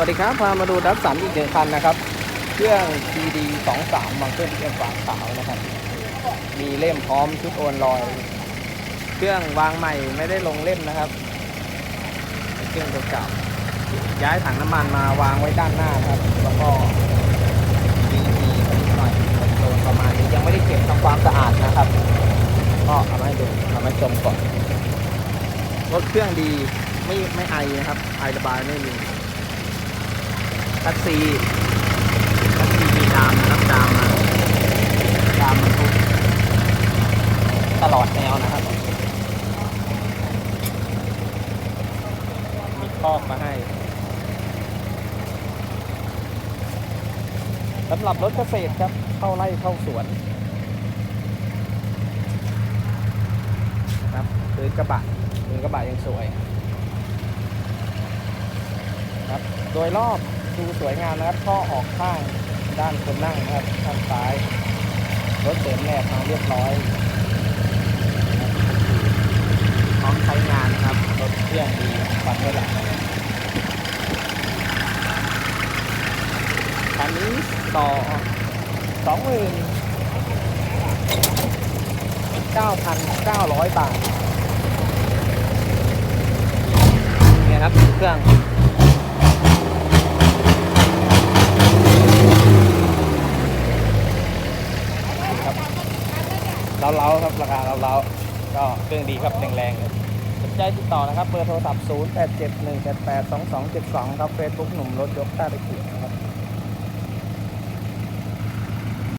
วัสดีครับ พามาดูดับสันอีกหนึ่งคันนะครับ เครื่อง TD 2 3บางเครื่องเครื่องฝาขาวนะครับ มีเล่มพร้อมชุดโอนลอย เครื่องวางใหม่ไม่ได้ลงเล่มนะครับ เครื่องเก่าย้ายถังน้ำมันมาวางไว้ด้านหน้าครับ แล้วก็ดีดีนิดหน่อยโดนประมาณนี้ยังไม่ได้เก็บทำความสะอาดนะครับ ก็เอามาให้ดูเอามาชมก่อนรถเครื่องดีไม่ไม่ไอนะครับ ไอระบายไม่มี คัสซีคัสซีมีดามนะครับดามมาดามมันทุกตลอดแนวนะครับ มีคอกมาให้สำหรับรถเกษตรครับ เข้าไร่เข้าสวนครับพื้นกระบะพื้นกระบะยังสวย ครับ โดยรอบ ดูสวยงามนะครับท่อออกข้างด้านคนนั่งนะครับข้างซ้ายรถเสริมแนบมาเรียบร้อยนะครับพร้อมใช้งานนะครับรถเครื่องดีฟันไม่หลังคันนี้ต่อสองหมื่นเก้าพันเก้าร้อยบาทเนี่ยครับเครื่อง ครับ เราเล้าๆครับราคาเราเล้าๆก็เครื่องดีครับแรงๆครับสนใจติดต่อนะครับเบอร์โทรศัพท์ 0 8 7 1 8 8 2 2 7 2 ครับเฟซบุ๊กหนุ่มรถยกท่าตะเกียบครับ